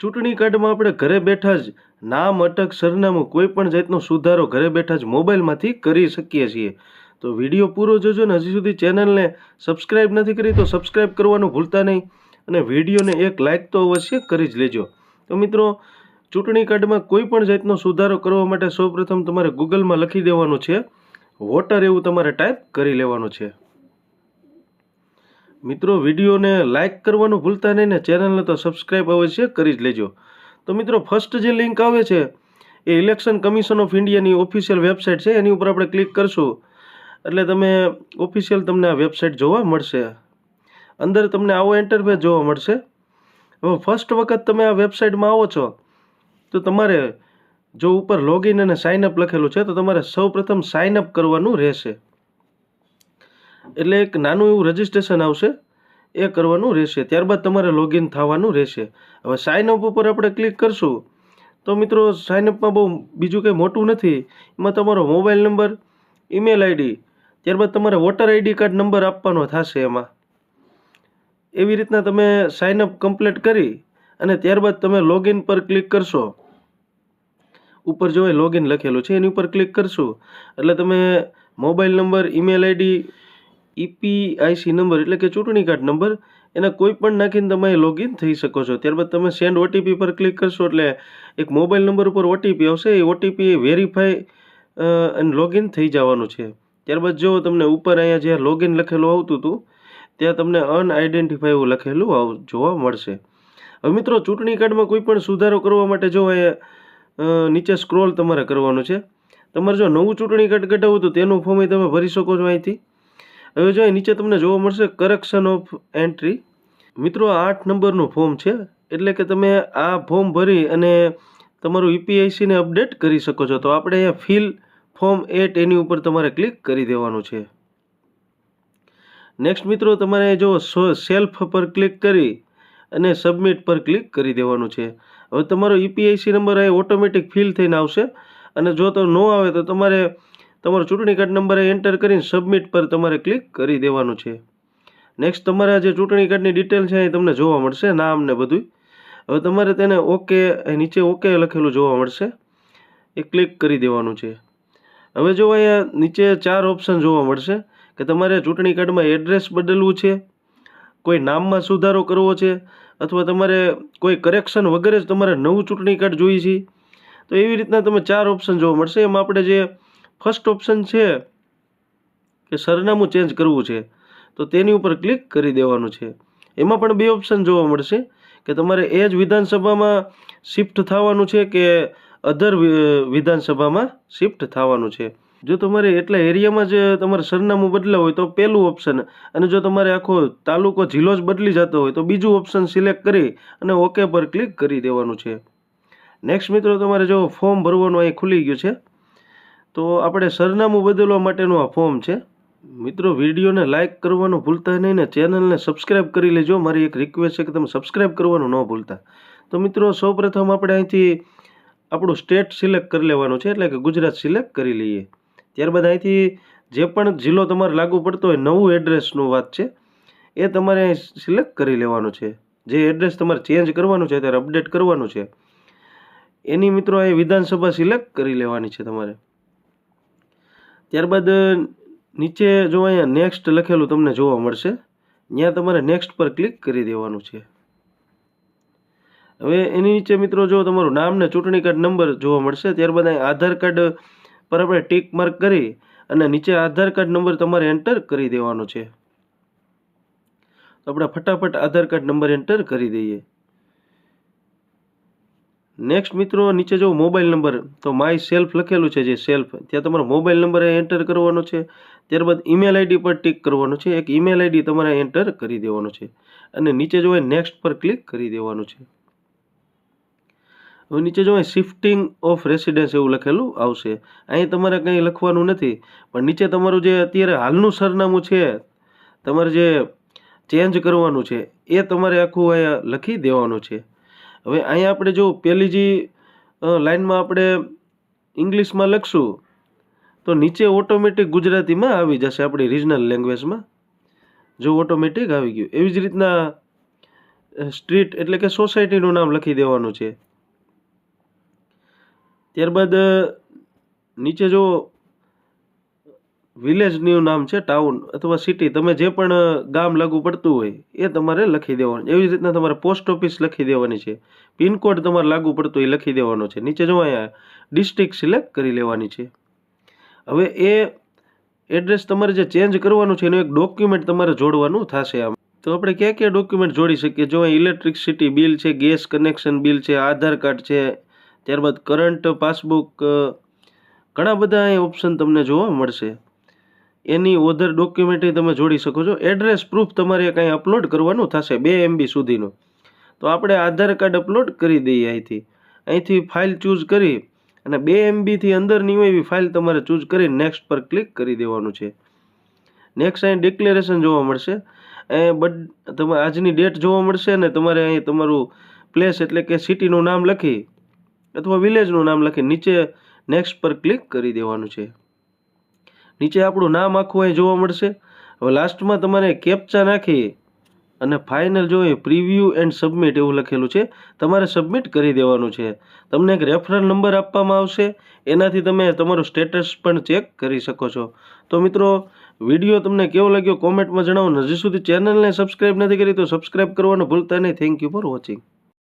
ચૂંટણી કાર્ડમાં આપણે ઘરે બેઠા જ નામ, અટક, સરનામું કોઈ પણ જાતનો સુધારો ઘરે બેઠા જ મોબાઈલમાંથી કરી શકીએ છીએ. તો વીડિયો પૂરો જોજો ને હજી સુધી ચેનલને સબસ્ક્રાઈબ નથી કરી તો સબસ્ક્રાઈબ કરવાનું ભૂલતા નહીં અને વિડીયોને એક લાઇક તો અવશ્ય કરી જ લેજો. તો મિત્રો, ચૂંટણી કાર્ડમાં કોઈ પણ જાતનો સુધારો કરવા માટે સૌપ્રથમ તમારે ગૂગલમાં લખી દેવાનું છે. વોટર એવું તમારે ટાઈપ કરી લેવાનું છે. મિત્રો, વિડીયોને લાઇક કરવાનું ભૂલતા નહીં ને ચેનલને તો સબસ્ક્રાઈબ અવશ્ય કરી જ લેજો. તો મિત્રો ફર્સ્ટ જે લિંક આવે છે, એ ઇલેક્શન કમિશન ઓફ ઇન્ડિયાની ઓફિશિયલ વેબસાઇટ છે. એની ઉપર આપણે ક્લિક કરશું. એટલે તમે ઓફિશિયલ તમને આ વેબસાઇટ જોવા મળશે. અંદર તમને આવો ઇન્ટરફેસ જોવા મળશે. હવે ફર્સ્ટ વખત તમે આ વેબસાઇટમાં આવો છો, તો તમારે જો ઉપર લોગિન અને સાઇન અપ લખેલું છે, તો તમારે સૌપ્રથમ સાઇન અપ કરવાનું રહેશે. એટલે એક નાનું એવું રજિસ્ટ્રેશન આવશે. એ કરવાનું રહેશે. ત્યારબાદ તમારે લોગિન થવાનું રહેશે. હવે સાઇન અપ ઉપર આપણે ક્લિક કરશું. તો મિત્રો સાઇન અપમાં બહુ બીજું કંઈ મોટું નથી. એમાં તમારો મોબાઈલ નંબર ઈમેલ આઈડી ત્યારબાદ તમારે વોટર આઈડી કાર્ડ નંબર આપવાનો થશે એમાં. એવી રીતના તમે સાઇન અપ કમ્પ્લીટ કરી અને ત્યારબાદ તમે લોગિન પર ક્લિક કરશો. ઉપર જોવાય લોગિન લખેલું છે. એની ઉપર ક્લિક કરશું. એટલે તમે mobile number email ID EPIC number એટલે કે ચૂંટણી કાર્ડ નંબર એના કોઈ પણ નાખીને તમે લોગિન થઈ શકો છો. ત્યારબાદ તમે સેન્ડ ઓટીપી પર ક્લિક કરશો એટલે એક મોબાઈલ નંબર ઉપર ઓટીપી આવશે. એ ઓટીપી વેરીફાઈ અને લોગિન થઈ જવાનું છે. ત્યારબાદ જો તમને ઉપર અહીંયા જ્યાં લોગિન લખેલું આવતું હતું, ત્યાં તમને અનઆઇડેન્ટિફાઈ એવું લખેલું આવ, જોવા મળશે. હવે મિત્રો, ચૂંટણી કાર્ડમાં કોઈ પણ સુધારો કરવા માટે જો અહીંયા નીચે સ્ક્રોલ તમારે કરવાનું છે. તમારે જો નવું ચૂંટણી કાર્ડ કઢાવવું તો તેનું ફોર્મ તમે ભરી શકો છો અહીંથી. હવે જો નીચે તમને જોવા મળશે કરેક્શન ઓફ એન્ટ્રી મિત્રો આઠ નંબરનું ફોર્મ છે. એટલે કે તમે આ ફોર્મ ભરી અને તમારું ઈપીઆઈસીને અપડેટ કરી શકો છો. તો આપણે અહીંયા ફિલ ફોર્મ એટ એની ઉપર તમારે ક્લિક કરી દેવાનું છે. નેક્સ્ટ મિત્રો, તમારે જો સેલ્ફ પર ક્લિક કરી અને સબમિટ પર ક્લિક કરી દેવાનું છે. હવે તમારો ઈપીઆઈસી નંબર અહીં ઓટોમેટિક ફિલ થઈને આવશે. અને જો તો ન આવે તો તમારે તમારો ચૂંટણી કાર્ડ નંબર એન્ટર કરીને સબમિટ પર તમારે ક્લિક કરી દેવાનું છે. નેક્સ્ટ તમારા જે ચૂંટણી કાર્ડની ડિટેલ છે એ તમને જોવા મળશે, નામ ને બધું હવે તમારે તેને ઓકે નીચે ઓકે લખેલું જોવા મળશે. એ ક્લિક કરી દેવાનું છે. હવે જો અહીંયા નીચે ચાર ઓપ્શન જોવા મળશે, કે તમારે ચૂંટણી કાર્ડમાં એડ્રેસ બદલવું છે, કોઈ નામમાં સુધારો કરવો છે, અથવા તમારે કોઈ કરેક્શન વગેરે જ તમારે નવું ચૂંટણી કાર્ડ જોઈએ છે, તો એવી રીતના તમે ચાર ઓપ્શન જોવા મળશે. એમાં આપણે જે ફર્સ્ટ ઓપ્શન છે કે સરનામું ચેન્જ કરવું છે. તો તેની ઉપર ક્લિક કરી દેવાનું છે. એમાં પણ બે ઓપ્શન જોવા મળશે કે તમારે એ જ વિધાનસભામાં શિફ્ટ થવાનું છે કે અધર વિધાનસભામાં શિફ્ટ થવાનું છે. જો તમારે એટલા એરિયામાં જ તમારે સરનામું બદલાવું હોય તો પહેલું ઓપ્શન અને જો તમારે આખો તાલુકો જિલ્લો જ બદલી જતો હોય તો બીજું ઓપ્શન સિલેક્ટ કરી અને ઓકે પર ક્લિક કરી દેવાનું છે. નેક્સ્ટ મિત્રો તમારે જો ફોર્મ ભરવાનું અહીં ખુલી ગયું છે. તો આપણે સરનામું બદલવા માટેનું આ ફોર્મ છે. મિત્રો, વિડીયોને લાઇક કરવાનું ભૂલતા નહીં ને ચેનલને સબસ્ક્રાઈબ કરી લેજો. મારી એક રિક્વેસ્ટ છે કે તમે સબસ્ક્રાઈબ કરવાનું ન ભૂલતા. તો મિત્રો, સૌપ્રથમ આપણે અહીંથી આપણું સ્ટેટ સિલેક્ટ કરી લેવાનું છે, એટલે કે ગુજરાત સિલેક્ટ કરી લઈએ. ત્યારબાદ અહીંથી જે પણ જિલ્લો તમારે લાગુ પડતો હોય નવું એડ્રેસનું વાત છે, એ તમારે અહીં સિલેક્ટ કરી લેવાનું છે. જે એડ્રેસ તમારે ચેન્જ કરવાનું છે ત્યારે અપડેટ કરવાનું છે. એની મિત્રો, અહીં વિધાનસભા સિલેક્ટ કરી લેવાની છે તમારે. ત્યારબાદ નીચે જો અહીંયા નેક્સ્ટ લખેલું તમને જોવા મળશે, ત્યાં તમારે નેક્સ્ટ પર ક્લિક કરી દેવાનું છે. હવે એની નીચે મિત્રો જો તમારું નામ ને ચૂંટણી કાર્ડ નંબર જોવા મળશે, ત્યારબાદ અહીં આધાર કાર્ડ પર આપણે ટીક માર્ક કરી અને નીચે આધાર કાર્ડ નંબર તમારે એન્ટર કરી દેવાનો છે. તો આપણે ફટાફટ આધાર કાર્ડ નંબર એન્ટર કરી દઈએ. નેક્સ્ટ મિત્રો, નીચે જો મોબાઈલ નંબર તો માય સેલ્ફ લખેલું છે જે સેલ્ફ ત્યાં તમારો મોબાઈલ નંબર એન્ટર કરવાનો છે. ત્યારબાદ ઈમેલ આઈડી પર ટિક કરવાનો છે. એક ઈમેલ આઈડી તમારે એન્ટર કરી દેવાનું છે. અને નીચે જો નેક્સ્ટ પર ક્લિક કરી દેવાનું છે. હવે નીચે જો શિફ્ટિંગ ઓફ રેસિડેન્સ એવું લખેલું આવશે. અહીં તમારે કંઈ લખવાનું નથી. પણ નીચે તમારું જે અત્યારે હાલનું સરનામું છે, તમારે જે ચેન્જ કરવાનું છે, એ તમારે આખું અહીંયા લખી દેવાનું છે. હવે અહીંયા આપણે જો પહેલી જે લાઇનમાં આપણે ઇંગ્લિશમાં લખશું, તો નીચે ઓટોમેટિક ગુજરાતીમાં આવી જશે આપણી રિજનલ લેંગ્વેજમાં જો ઓટોમેટિક આવી ગયું. એવી જ રીતના સ્ટ્રીટ એટલે કે સોસાયટીનું નામ લખી દેવાનું છે. ત્યારબાદ નીચે જો વિલેજનું નામ છે ટાઉન અથવા સિટી તમે જે પણ ગામ લાગુ પડતું હોય, એ તમારે લખી દેવાનું. એવી રીતના તમારે પોસ્ટ ઓફિસ લખી દેવાની છે. પિનકોડ તમારે લાગુ પડતો એ લખી દેવાનો છે. નીચે જો અહીંયા ડિસ્ટ્રિક્ટ સિલેક્ટ કરી લેવાની છે. હવે એ એડ્રેસ તમારે જે ચેન્જ કરવાનું છે એનું એક ડોક્યુમેન્ટ તમારે જોડવાનું થશે આમ. તો આપણે ક્યાં ક્યાં ડોક્યુમેન્ટ જોડી શકીએ? જો ઇલેક્ટ્રિસિટી બિલ છે ગેસ કનેક્શન બિલ છે, આધાર કાર્ડ છે, ત્યારબાદ કરંટ પાસબુક ઘણા બધા ઓપ્શન તમને જોવા મળશે. એની ઓધર ડોક્યુમેન્ટ તમે જોડી શકો છો. એડ્રેસ પ્રૂફ તમારે કાંઈ અપલોડ કરવાનું થશે બે એમબી સુધીનું. તો આપણે આધાર કાર્ડ અપલોડ કરી દઈએ અહીંથી. અહીંથી ફાઇલ ચૂઝ કરી અને બે એમબીથી અંદરની હોય એવી ફાઇલ તમારે ચૂઝ કરી નેક્સ્ટ પર ક્લિક કરી દેવાનું છે. નેક્સ્ટ અહીં ડિક્લેરેશન જોવા મળશે. અહીં બ તમે આજની ડેટ જોવા મળશે અને તમારે અહીં તમારું પ્લેસ એટલે કે સિટીનું નામ લખી અથવા વિલેજનું નામ લખી નીચે નેક્સ્ટ પર ક્લિક કરી દેવાનું છે. નીચે આપણું નામ આખું અહીં જોવા મળશે. હવે લાસ્ટમાં તમારે કેપ્ચા નાખી અને ફાઇનલ જોઈએ પ્રિવ્યૂ એન્ડ સબમિટ એવું લખેલું છે, તમારે સબમિટ કરી દેવાનું છે. તમને એક રેફરલ નંબર આપવામાં આવશે, એનાથી તમે તમારું સ્ટેટસ પણ ચેક કરી શકો છો. તો મિત્રો વીડિયો તમને કેવો લાગ્યો કોમેન્ટમાં જણાવો હજી સુધી ચેનલને સબસ્ક્રાઈબ નથી કરી તો સબસ્ક્રાઈબ કરવાનું ભૂલતા નહીં. Thank you for watching